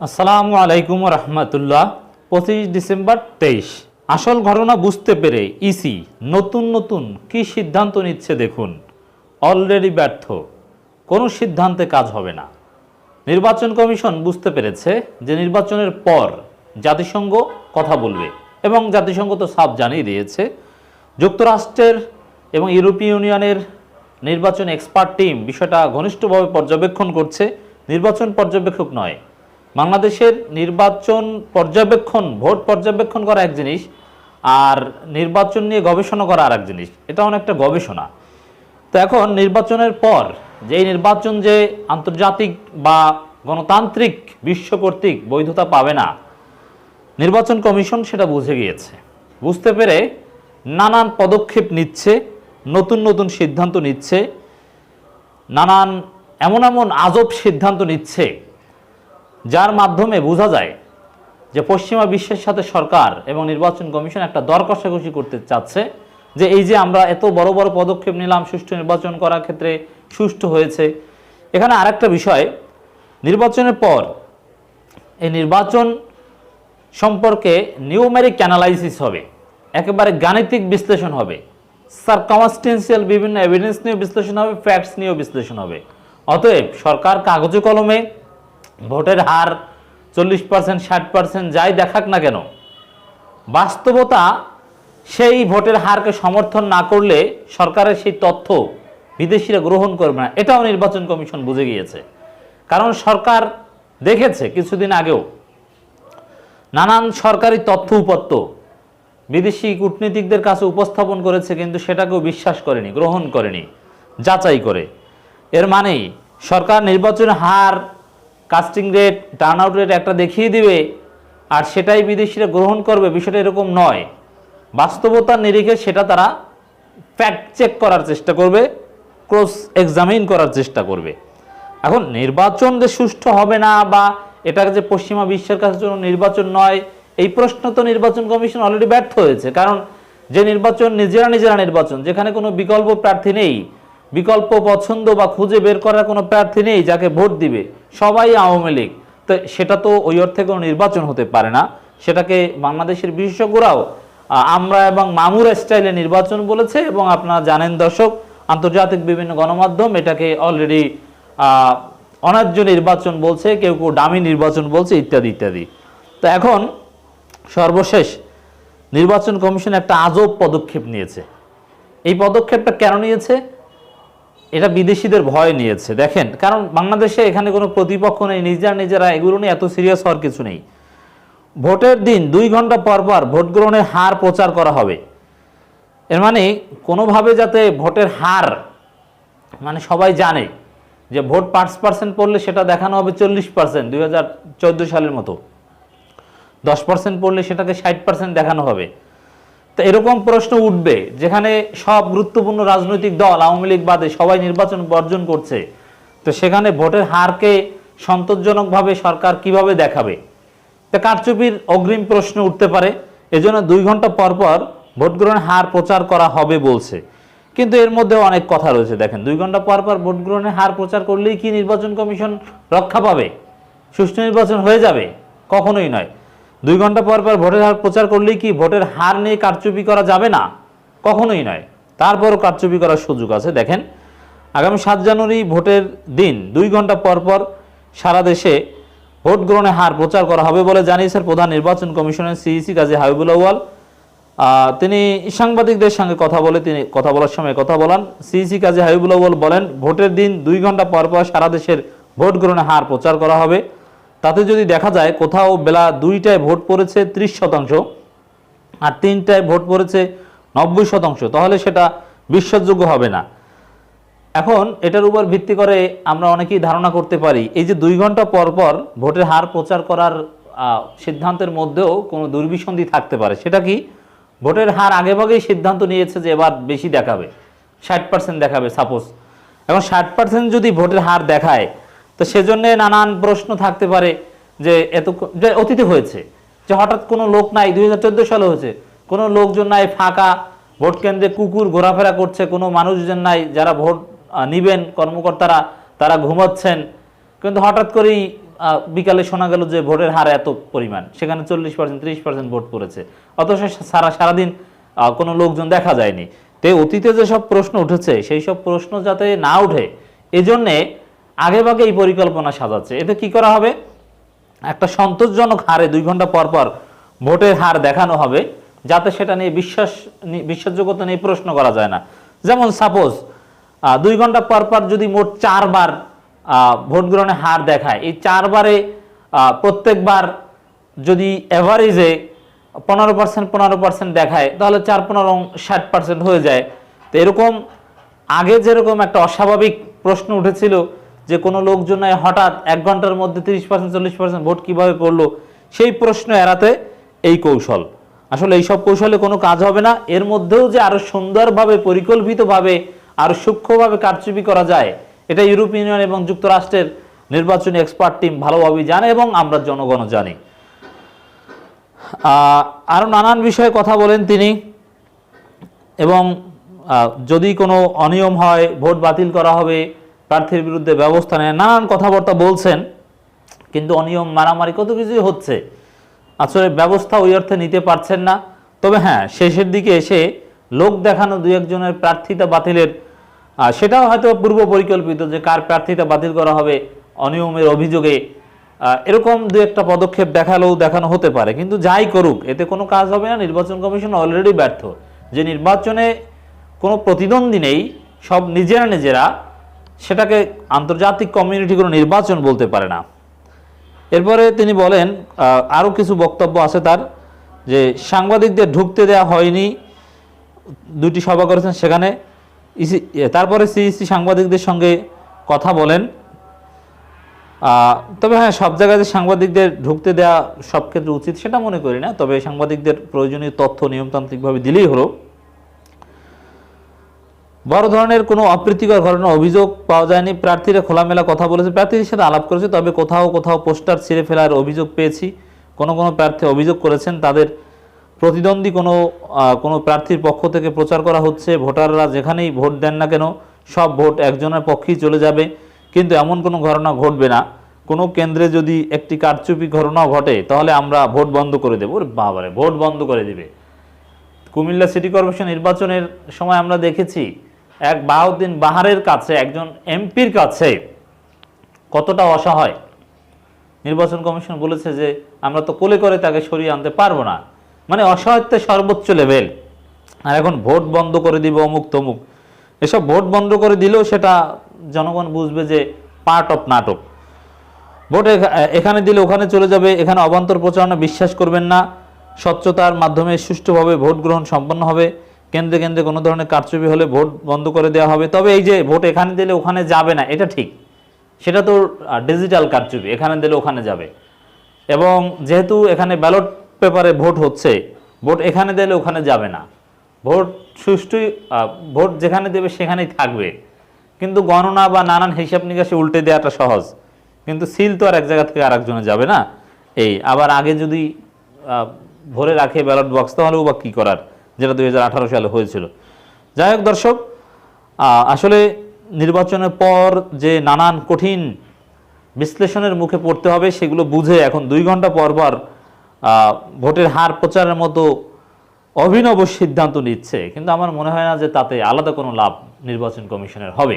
আসসালামু আলাইকুম রহমতুল্লাহ, পঁচিশ ডিসেম্বর তেইশ। আসল ঘটনা বুঝতে পেরে ইসি নতুন নতুন কি সিদ্ধান্ত নিচ্ছে দেখুন। অলরেডি ব্যর্থ, কোনো সিদ্ধান্তে কাজ হবে না। নির্বাচন কমিশন বুঝতে পেরেছে যে নির্বাচনের পর জাতিসংঘ কথা বলবে এবং জাতিসংঘ তো সাফ জানিয়ে দিয়েছে, যুক্তরাষ্ট্রের এবং ইউরোপীয় ইউনিয়নের নির্বাচন এক্সপার্ট টিম বিষয়টা ঘনিষ্ঠভাবে পর্যবেক্ষণ করছে। নির্বাচন পর্যবেক্ষক নয় বাংলাদেশের নির্বাচন পর্যবেক্ষণ, ভোট পর্যবেক্ষণ করা এক জিনিস আর নির্বাচন নিয়ে গবেষণা করা আর এক জিনিস। এটা অনেকটা গবেষণা। তো এখন নির্বাচনের পর, যে নির্বাচন যে আন্তর্জাতিক বা গণতান্ত্রিক বিশ্ব কর্তৃক বৈধতা পাবে না, নির্বাচন কমিশন সেটা বুঝে গিয়েছে। বুঝতে পেরে নানান পদক্ষেপ নিচ্ছে, নতুন নতুন সিদ্ধান্ত নিচ্ছে, নানান এমন এমন আজব সিদ্ধান্ত নিচ্ছে যার মাধ্যমে বোঝা যায় যে পশ্চিমা বিশ্বের সাথে সরকার এবং নির্বাচন কমিশন একটা দর কষাকষি করতে চাচ্ছে, যে এই যে আমরা এত বড় বড় পদক্ষেপ নিলাম, সুষ্ঠু নির্বাচন করার ক্ষেত্রে সুষ্ঠু হয়েছে। এখানে আরেকটা বিষয়, নির্বাচনের পর এই নির্বাচন সম্পর্কে নিউমেরিক অ্যানালাইসিস হবে, একেবারে গাণিতিক বিশ্লেষণ হবে। সার্কামাস্টেন্সিয়াল বিভিন্ন এভিডেন্স নিয়ে বিশ্লেষণ হবে ফ্যাক্টস নিয়েও বিশ্লেষণ হবে। অতএব সরকার কাগজে কলমে ভোটের হার চল্লিশ পার্সেন্ট, ষাট পার্সেন্ট, যাই দেখাক না কেন, বাস্তবতা সেই ভোটের হারকে সমর্থন না করলে সরকারের সেই তথ্য বিদেশিরা গ্রহণ করবে না। এটাও নির্বাচন কমিশন বুঝে গিয়েছে। কারণ সরকার দেখেছে কিছুদিন আগেও, নানান সরকারি তথ্য উপত্য বিদেশি কূটনীতিকদের কাছে উপস্থাপন করেছে, কিন্তু সেটাকেও বিশ্বাস করেনি, গ্রহণ করেনি, যাচাই করে। এর মানেই সরকার নির্বাচনের হার casting rate turn out rate একটা দেখিয়ে দিবে, আর সেটাই বিদেশিরা গ্রহণ করবে, বিষয়টা এরকম নয়। বাস্তবতার নিরিখে সেটা তারা ফ্যাক্ট চেক করার চেষ্টা করবে ক্রস এক্সামিন করার চেষ্টা করবে। এখন নির্বাচন যে সুষ্ঠু হবে না বা এটা যে পশ্চিমা বিশ্বের কাছে জন্য নির্বাচন নয়, এই প্রশ্ন তো নির্বাচন কমিশন অলরেডি ব্যর্থ হয়েছে। কারণ যে নির্বাচন, নিজেরা নিজেরা নির্বাচন, যেখানে কোনো বিকল্প প্রার্থী নেই বিকল্প পছন্দ বা খুঁজে বের করার কোনো প্রার্থী নেই যাকে ভোট দিবে। সবাই আওয়ামী লীগ। তো সেটা তো ওই অর্থে কোনো নির্বাচন হতে পারে না। সেটাকে বাংলাদেশের বিশেষজ্ঞরাও আমরা এবং মামুর স্টাইলে নির্বাচন বলেছে এবং আপনারা জানেন দর্শক, আন্তর্জাতিক বিভিন্ন গণমাধ্যম এটাকে অলরেডি অনার্য নির্বাচন বলছে, কেউ কেউ দামি নির্বাচন বলছে, ইত্যাদি ইত্যাদি। তো এখন সর্বশেষ নির্বাচন কমিশন একটা আজব পদক্ষেপ নিয়েছে। এই পদক্ষেপটা কেন নিয়েছে? এটা বিদেশিদের ভয় নিয়েছে, দেখেন। কারণ বাংলাদেশে এখানে কোনো প্রতিপক্ষ নেই, নিজেরা নিজেরা এগুলো নিয়ে এত সিরিয়াস হওয়ার কিছু নেই। ভোটের দিন দুই ঘণ্টা পর পর ভোট গ্রহণের হার প্রচার করা হবে। এর মানে কোনোভাবে যাতে ভোটের হার মানে সবাই জানে যে ভোট পাঁচ পার্সেন্ট পড়লে সেটা দেখানো হবে চল্লিশ পার্সেন্ট দুই হাজার চোদ্দ সালের মতো। দশ পার্সেন্ট পড়লে সেটাকে ষাট পার্সেন্ট দেখানো হবে। তো এরকম প্রশ্ন উঠবে যেখানে সব গুরুত্বপূর্ণ রাজনৈতিক দল আওয়ামী লীগ বাদে সবাই নির্বাচন বর্জন করছে। তো সেখানে ভোটের হারকে সন্তোষজনকভাবে সরকার কীভাবে দেখাবে? তা কারচুপির অগ্রিম প্রশ্ন উঠতে পারে। এজন্য দুই ঘণ্টা পর পর ভোট গ্রহণের হার প্রচার করা হবে বলছে। কিন্তু এর মধ্যে অনেক কথা রয়েছে। দেখেন, দুই ঘণ্টা পর পর ভোট গ্রহণের হার প্রচার করলেই কি নির্বাচন কমিশন রক্ষা পাবে? সুষ্ঠু নির্বাচন হয়ে যাবে? কখনোই নয়। দুই ঘণ্টা পর পর ভোটের হার প্রচার করলেই কি ভোটের হার নিয়ে কারচুপি করা যাবে না? কখনোই নয়। তারপরও কারচুপি করার সুযোগ আছে। দেখেন, আগামী সাত জানুয়ারি ভোটের দিন, দুই ঘণ্টা পর পর সারা দেশে ভোট গ্রহণের হার প্রচার করা হবে বলে জানিয়েছেন প্রধান নির্বাচন কমিশনের সিইসি কাজী হাবিবুল আউয়াল। তিনি সাংবাদিকদের সঙ্গে কথা বলে, তিনি কথা বলার সময় কথা বলান। সিইসি কাজী হাবিবুল আউয়াল বলেন, ভোটের দিন দুই ঘণ্টা পর পর সারা দেশের ভোট গ্রহণের হার প্রচার করা হবে। তাতে যদি দেখা যায় কোথাও বেলা দুইটায় ভোট পড়েছে ত্রিশ শতাংশ আর তিনটায় ভোট পড়েছে নব্বই শতাংশ, তাহলে সেটা বিশ্বাসযোগ্য হবে না। এখন এটার উপর ভিত্তি করে আমরা অনেকেই ধারণা করতে পারি, এই যে দুই ঘণ্টা পর পর ভোটের হার প্রচার করার সিদ্ধান্তের মধ্যেও কোনো দুর্বিসন্ধি থাকতে পারে। সেটা কি? ভোটের হার আগেভাগেই সিদ্ধান্ত নিয়েছে যে এবার বেশি দেখাবে, ষাট পার্সেন্ট দেখাবে সাপোজ এখন ষাট পার্সেন্ট যদি ভোটের হার দেখায় তো সেজন্য নানান প্রশ্ন থাকতে পারে যে এত যে অতীতে হয়েছে, যে হঠাৎ কোনো লোক নাই, দুই হাজার চোদ্দ সালে হয়েছে, কোনো লোকজন নাই, ফাঁকা, ভোট কেন্দ্রে কুকুর ঘোরাফেরা করছে, কোনো মানুষজন নাই যারা ভোট নিবেন, কর্মকর্তারা, তারা ঘুমাচ্ছেন। কিন্তু হঠাৎ করেই বিকালে শোনা গেল যে ভোটের হার এত পরিমাণ, সেখানে চল্লিশ পার্সেন্ট, ত্রিশ পার্সেন্ট ভোট পড়েছে। অথচ সারা, সারাদিন কোনো লোকজন দেখা যায়নি। তো অতীতে যেসব প্রশ্ন উঠেছে, সেই সব প্রশ্ন যাতে না উঠে, এজন্যে আগেভাগে এই পরিকল্পনা সাজাচ্ছে। এতে কি করা হবে? একটা সন্তোষজনক হারে দুই ঘণ্টা পর পর ভোটের হার দেখানো হবে, যাতে সেটা নিয়ে বিশ্বাস বিশ্বাসযোগ্যতা নিয়ে প্রশ্ন করা যায় না। যেমন সাপোজ দুই ঘণ্টা পর পর যদি মোট চারবার ভোট গ্রহণের হার দেখায়, এই চারবারে প্রত্যেকবার যদি অ্যাভারেজে পনেরো পার্সেন্ট পনেরো পার্সেন্ট দেখায়, তাহলে চার, পনেরো, ষাট পার্সেন্ট হয়ে যায়। তো এরকম আগে যেরকম একটা অস্বাভাবিক প্রশ্ন উঠেছিল যে কোনো লোকজন হঠাৎ এক ঘণ্টার মধ্যে তিরিশ পার্সেন্ট চল্লিশ পার্সেন্ট ভোট কীভাবে পড়ল, সেই প্রশ্ন এড়াতে এই কৌশল। আসলে এইসব কৌশলে কোনো কাজ হবে না। এর মধ্যেও যে আরও সুন্দরভাবে, পরিকল্পিতভাবে, আরও সূক্ষ্মভাবে কারচুপি করা যায়, এটা ইউরোপ ইউনিয়ন এবং যুক্তরাষ্ট্রের নির্বাচনী এক্সপার্ট টিম ভালোভাবেই জানে এবং আমরা জনগণও জানি। আরও নানান বিষয়ে কথা বলেন তিনি এবং যদি কোনো অনিয়ম হয়, ভোট বাতিল করা হবে প্রার্থীর বিরুদ্ধে ব্যবস্থা নেয়, নানান কথাবার্তা বলছেন, কিন্তু অনিয়ম, মারামারি কত কিছুই হচ্ছে। আসলে ব্যবস্থা ওই অর্থে নিতে পারছেন না। তবে হ্যাঁ শেষের দিকে এসে লোক দেখানো দুই একজনের প্রার্থিতা বাতিলের সেটাও হয়তো পূর্ব পরিকল্পিত যে কার প্রার্থিতা বাতিল করা হবে অনিয়মের অভিযোগে। এরকম দু একটা পদক্ষেপ দেখালেও দেখানো হতে পারে, কিন্তু যাই করুক, এতে কোনো কাজ হবে না। নির্বাচন কমিশন অলরেডি ব্যর্থ। যে নির্বাচনে কোনো প্রতিদ্বন্দ্বী নেই, সব নিজেরা নিজেরা সেটাকে আন্তর্জাতিক কমিউনিটি কোনো নির্বাচন বলতে পারে না। এরপরে তিনি বলেন আরও কিছু বক্তব্য আছে তার, যে সাংবাদিকদের ঢুকতে দেওয়া হয়নি দুটি সভা করেছেন সেখানে। ইসি তারপরে সিইসি সাংবাদিকদের সঙ্গে কথা বলেন। তবে হ্যাঁ সব জায়গায় যে সাংবাদিকদের ঢুকতে দেওয়া সব ক্ষেত্রে উচিত সেটা মনে করি না, তবে সাংবাদিকদের প্রয়োজনীয় তথ্য নিয়মতান্ত্রিকভাবে দিলেই হলো। বড় ধরনের কোনো অপ্রীতিকর ঘটনা অভিযোগ পাওয়া যায়নি। প্রার্থীরা খোলামেলা কথা বলেছে। প্রার্থীদের সাথে আলাপ করেছে, তবে কোথাও কোথাও পোস্টার ছিঁড়ে ফেলার অভিযোগ পেয়েছি। কোনো কোনো প্রার্থী অভিযোগ করেছেন, তাদের প্রতিদ্বন্দ্বী কোনো কোনো প্রার্থীর পক্ষ থেকে প্রচার করা হচ্ছে। ভোটাররা যেখানেই ভোট দেন না কেন, সব ভোট একজনের পক্ষেই চলে যাবে। কিন্তু এমন কোনো ঘটনা ঘটবে না। কোনো কেন্দ্রে যদি একটি কারচুপি ঘটনা ঘটে, তাহলে আমরা ভোট বন্ধ করে দেবো। বাবারে, ভোট বন্ধ করে দেবে। কুমিল্লা সিটি কর্পোরেশন নির্বাচনের সময় আমরা দেখেছি এক বাহাউদ্দিন বাহারের কাছে, একজন এমপির কাছে কতটা অসহায়? নির্বাচন কমিশন বলেছে যে, আমরা তো কোলে করে তাকে সরিয়ে আনতে পারব না। মানে অসহায়ত্বের সর্বোচ্চ লেভেল। আর এখন ভোট বন্ধ করে দিব অমুক তমুক। এসব ভোট বন্ধ করে দিলেও সেটা জনগণ বুঝবে যে পার্ট অফ নাটক। ভোট এখানে দিলে ওখানে চলে যাবে, এখানে অবান্তর প্রচারণা বিশ্বাস করবেন না। স্বচ্ছতার মাধ্যমে সুষ্ঠুভাবে ভোট গ্রহণ সম্পন্ন হবে। কেন্দ্রে কেন্দ্রে কোনো ধরনের কারচুপি হলে ভোট বন্ধ করে দেওয়া হবে। তবে এই যে ভোট এখানে দিলে ওখানে যাবে না এটা ঠিক। সেটা তো ডিজিটাল কারচুপি এখানে দিলে ওখানে যাবে। এবং যেহেতু এখানে ব্যালট পেপারে ভোট হচ্ছে ভোট এখানে দিলে ওখানে যাবে না। ভোট সুষ্ঠুই আহ, ভোট যেখানে দেবে সেখানেই থাকবে। কিন্তু গণনা বা নানান হিসাব নিকাশে উল্টে দেওয়াটা সহজ। কিন্তু সিল তো আর এক জায়গা থেকে আরেকজনে যাবে না। এই আবার আগে যদি ভরে রাখে ব্যালট বক্স তাহলেও বা কী করার? যেটা দু হাজার আঠারো সালে হয়েছিল। যাই হোক দর্শক আসলে নির্বাচনের পর যে নানান কঠিন বিশ্লেষণের মুখে পড়তে হবে সেগুলো বুঝে এখন দুই ঘণ্টা পরপর ভোটের হার প্রচারের মতো অভিনব সিদ্ধান্ত নিচ্ছে। কিন্তু আমার মনে হয় না যে তাতে আলাদা কোনো লাভ নির্বাচন কমিশনের হবে।